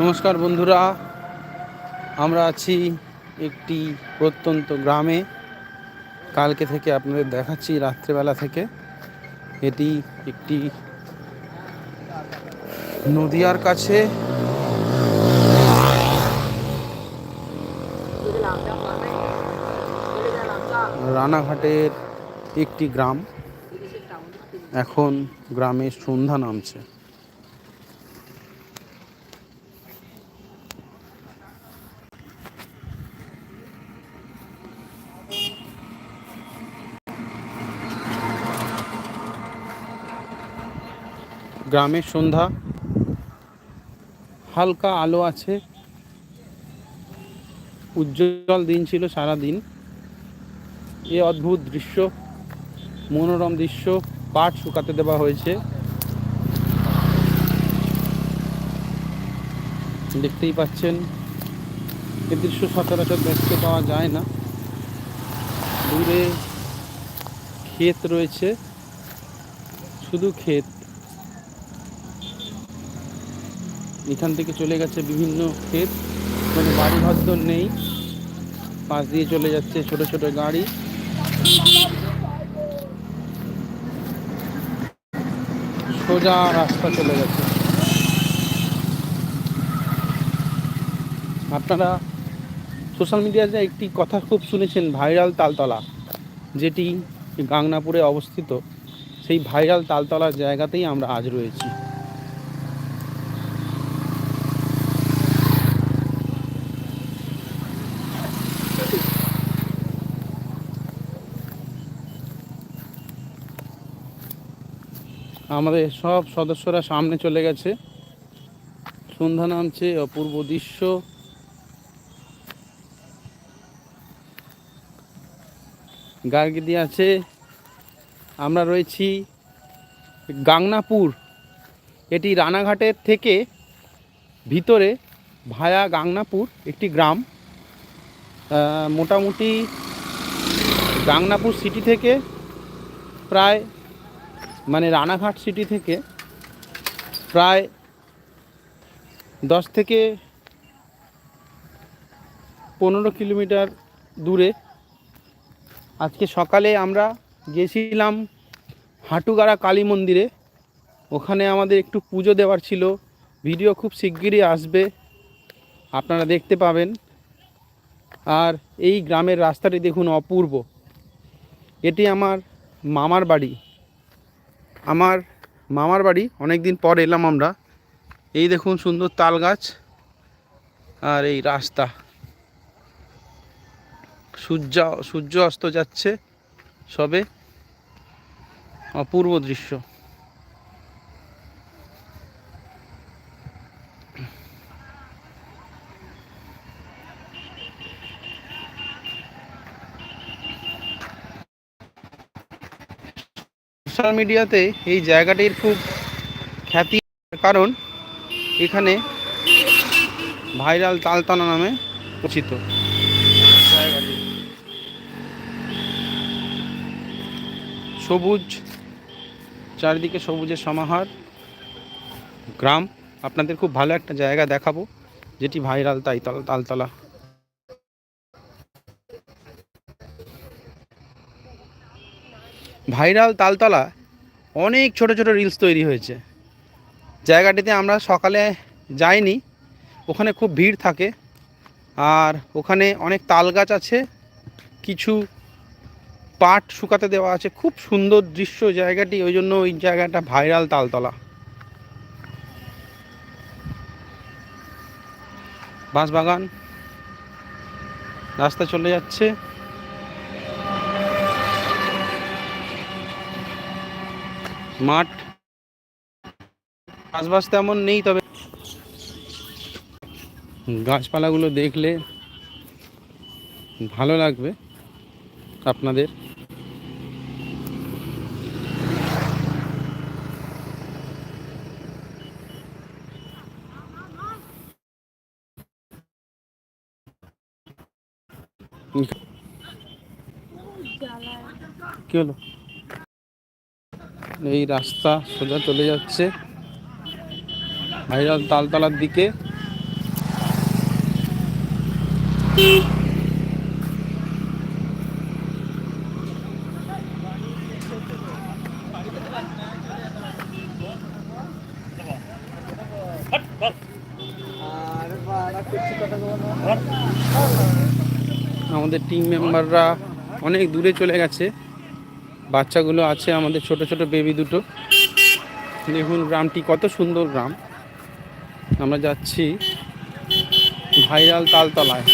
নমস্কার বন্ধুরা, আমরা আছি একটি প্রত্যন্ত গ্রামে। কালকে থেকে আপনাদের দেখাচ্ছি, রাত্রেবেলা থেকে। এটি একটি নদিয়ার কাছে। রানাঘাটের একটি গ্রাম। এখন গ্রামের সন্ধ্যা নামছে। গ্রামের সন্ধ্যা। হালকা আলো আছে। উজ্জ্বল দিন ছিল সারা দিন। এ অদ্ভুত দৃশ্য, মনোরম দৃশ্য, পাট শুকাতে দেওয়া হয়েছে। দেখতেই পাচ্ছেন, এ দৃশ্য সচরাচর দেখতে পাওয়া যায় না। দূরে ক্ষেত রয়েছে। শুধু ক্ষেত এখান থেকে চলে গেছে বিভিন্ন ক্ষেত। কোনো বাড়ি ঘর নেই। পাশ দিয়ে চলে যাচ্ছে ছোট ছোট গাড়ি। সোজা রাস্তা চলে গেছে। আপনারা সোশ্যাল মিডিয়াতে একটি কথা খুব শুনেছেন, ভাইরাল তালতলা, যেটি গাংনাপুরে অবস্থিত, সেই ভাইরাল তালতলার জায়গাতেই আমরা আজ রয়েছি। আমাদের সব সদস্যরা সামনে চলে গেছে। সন্ধ্যা নামছে, অপূর্ব দৃশ্য। গার্গিদি আছে। আমরা রয়েছি গাংনাপুর। এটি রানাঘাটের থেকে ভিতরে ভায়া গাংনাপুর একটি গ্রাম। মোটামুটি গাংনাপুর সিটি থেকে প্রায় মানে রানাঘাট সিটি থেকে প্রায় দশ থেকে পনেরো কিলোমিটার দূরে। আজকে সকালে আমরা গেছিলাম হাঁটুগাড়া কালী মন্দিরে। ওখানে আমাদের একটু পুজো দেওয়ার ছিল। ভিডিও খুব শিগগিরই আসবে। আপনারা দেখতে পাবেন। আর এই গ্রামের রাস্তাটি দেখুন অপূর্ব। এটি আমার মামার বাড়ি। আমার মামার বাড়ি অনেক দিন পর এলাম আমরা। এই দেখুন সুন্দর তাল গাছ আর এই রাস্তা। সূর্য সূর্য অস্ত যাচ্ছে সবে। অপূর্ব দৃশ্য। সোশ্যাল মিডিয়াতে এই জায়গাটির খুব খ্যাতি কারণ এখানে ভাইরাল তালতানা নামে পরিচিত। সবুজ, চারিদিকে সবুজের সমাহার। গ্রাম, আপনাদের খুব ভালো একটা জায়গা দেখাবো, যেটি ভাইরাল তাই তালতলা। ভাইরাল তালতলা অনেক ছোট ছোট রিলস তৈরি হয়েছে। জায়গাটিতে আমরা সকালে যাইনি, ওখানে খুব ভিড় থাকে। আর ওখানে অনেক তাল গাছ আছে, কিছু পাট শুকাতে দেওয়া আছে। খুব সুন্দর দৃশ্য জায়গাটি, ওই জন্য ওই জায়গাটা ভাইরাল তালতলা। বাঁশবাগান রাস্তা চলে যাচ্ছে। মাঠ। চাষবাস তেমন নেই তবে গাছপালাগুলো দেখলে ভালো লাগবে আপনাদের। কি হলো? এই রাস্তা সোজা চলে যাচ্ছে। ভাইরাল তালতলার দিকে। আমাদের টিম মেম্বাররা অনেক দূরে চলে গেছে। বাচ্চাগুলো আছে, আমাদের ছোট ছোট বেবি দুটো। দেখুন, গ্রামটি কত সুন্দর গ্রাম। আমরা যাচ্ছি ভাইরাল তালতলায়।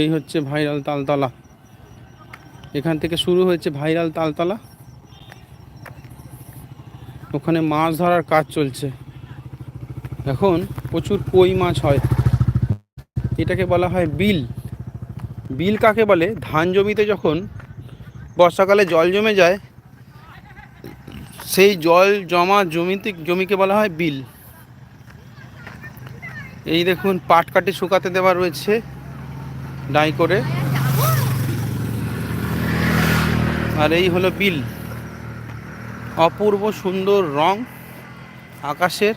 এই হচ্ছে ভাইরাল তালতলা। এখান থেকে শুরু হয়েছে ভাইরাল তালতলা। ওখানে মাছ ধরার কাজ চলছে। এখন প্রচুর কই মাছ হয়। এটাকে বলা হয় বিল। বিল কাকে বলে? ধান জমিতে যখন বর্ষাকালে জল জমে যায়, সেই জল জমা জমিতে, জমিকে বলা হয় বিল। এই দেখুন পাট কাটি শুকাতে দেওয়া রয়েছে ডাই করে আর এই হলো বিল। অপূর্ব সুন্দর রং আকাশের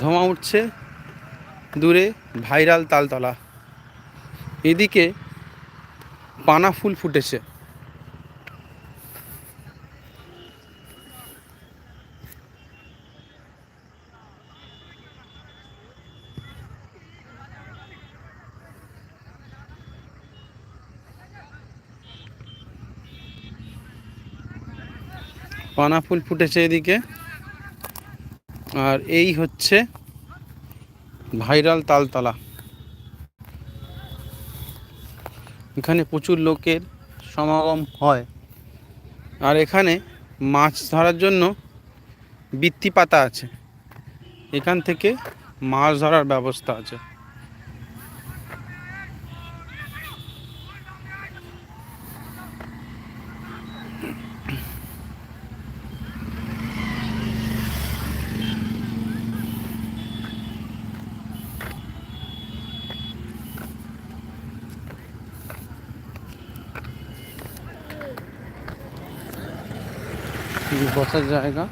ধোঁয়া উঠছে দূরে ভাইরাল তালতলা। এদিকে পানা ফুল ফুটেছে। পানা ফুল ফুটেছে এদিকে। আর এই হচ্ছে ভাইরাল তালতলা। এখানে প্রচুর লোকের সমাগম হয়। আর এখানে মাছ ধরার জন্য বৃত্তি পাতা আছে। এখান থেকে মাছ ধরার ব্যবস্থা আছে। বসার জায়গা।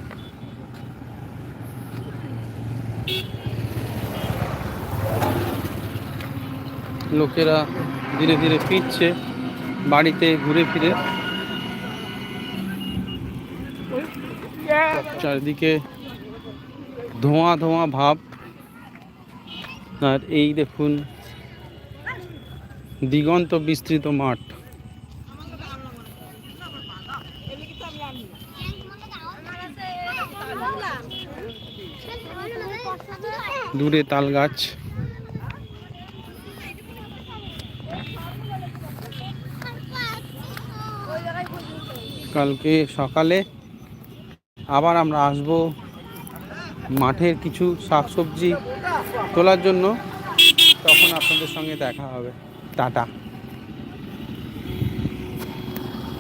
লোকেরা ধীরে ধীরে ফিরছে বাড়িতে ঘুরে ফিরে। চারিদিকে ধোঁয়া ধোঁয়া ভাব। আর এই দেখুন, দিগন্ত বিস্তৃত মাঠ। দূরে তাল গাছ। কালকে সকালে আবার আমরা আসব মাঠের কিছু শাকসবজি তোলার জন্য। তখন আপনাদের সঙ্গে দেখা হবে। টাটা।